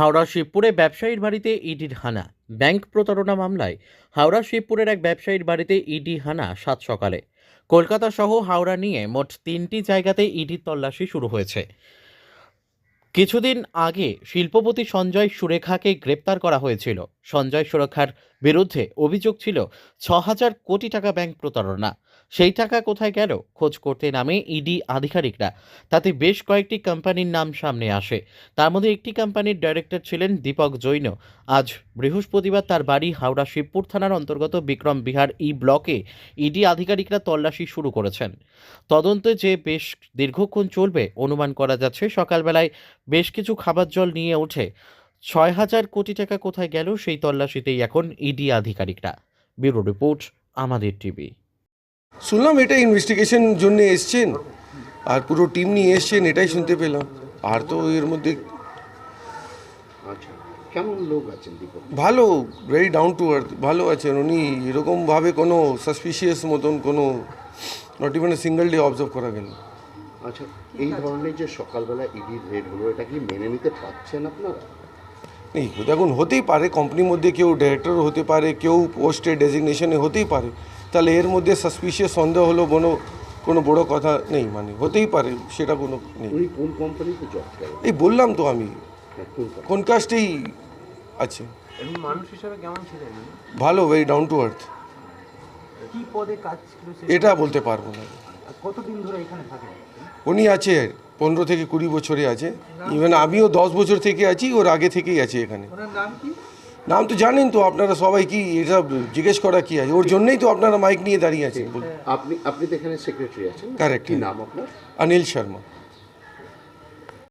হাওড়া শিবপুরে ব্যবসায়ীর বাড়িতে ইডির হানা। ব্যাংক প্রতারণা মামলায় হাওড়া শিবপুরের এক ব্যবসায়ীর বাড়িতে ইডি হানা সাত সকালে। কলকাতা সহ হাওড়া নিয়ে মোট তিনটি জায়গাতে ইডির তল্লাশি শুরু হয়েছে। কিছুদিন আগে শিল্পপতি সঞ্জয় সুরেখাকে গ্রেপ্তার করা হয়েছিল। সঞ্জয় সুরেখার বিরুদ্ধে অভিযোগ ছিল ছ হাজার কোটি টাকা ব্যাংক প্রতারণা। সেই টাকা কোথায় গেল? খোঁজ করতে নামে ইডি আধিকারিকরা। তাতে বেশ কয়েকটি কোম্পানির নাম সামনে আসে। তার মধ্যে একটি কোম্পানির ডাইরেক্টর ছিলেন দীপক জৈন। আজ বৃহস্পতিবার তার বাড়ি হাওড়া শিবপুর থানার অন্তর্গত বিক্রম বিহার ই ব্লকে ইডি আধিকারিকরা তল্লাশি শুরু করেছেন। তদন্তে যে বেশ দীর্ঘক্ষণ চলবে, অনুমান করা যাচ্ছে সকালবেলায় বেশ কিছু খাবার জল নিয়ে ওঠে। ছয় হাজার কোটি টাকা কোথায় গেল সেই তল্লাশিতেই এখন ইডি আধিকারিকরা। ব্যুরো রিপোর্ট আমাদের টিভি। শুনলাম এটা ইনভেস্টিগেশন জন্য এসছেন। আর পুরো টিম নিয়ে এসছেন এটাই শুনতে পেলাম। আর তো এর মধ্যে আচ্ছা কেমন লোক আছেন ভালো ভেরি ডাউন টু আর্থ ভালো আছেন। উনি এরকমভাবে কোনো সাসপিশিয়াস মতন কোনো not even single day observe করা গেল। আচ্ছা এই ধরনের যে সকালবেলা ইডির রেড হলো এটা কি মেনে নিতে পারছেন আপনারা? নেই। দেখুন হতেই পারে কোম্পানির মধ্যে কেউ ডিরেক্টর হতে পারে কেউ পোস্টে ডেজিগনেশনে হতেই পারে। তাহলে এর মধ্যে সাসপিশিয়াস সন্দেহ হলো কোনো কোনো বড় কথা নেই মানে হতেই পারে সেটা কোনো নেই। কোন কোম্পানিতে জব এই বললাম তো আমি হ্যাঁ, কোন কাজটাই আছে। মানুষ হিসাবে কেমন ছিলেন ভালো ভেরি ডাউন টু আর্থ কি পদে কাজ এটা বলতে পারব না। কতদিন ধরে এখানে থাকেন? উনি আছে পনেরো থেকে কুড়ি বছরে আছে। ইভেন আমিও দশ বছর থেকে আছি ওর আগে থেকেই আছি এখানে। নাম তো জানেন তো আপনারা সবাই কি এটা জিজ্ঞেস করা কি আছে? ওর জন্যই তো আপনারা মাইক নিয়ে দাঁড়িয়ে আছেন। আপনি আপনি তো এখানে সেক্রেটারি আছেন। কারেক্ট কি নাম আপনার? অনিল শর্মা।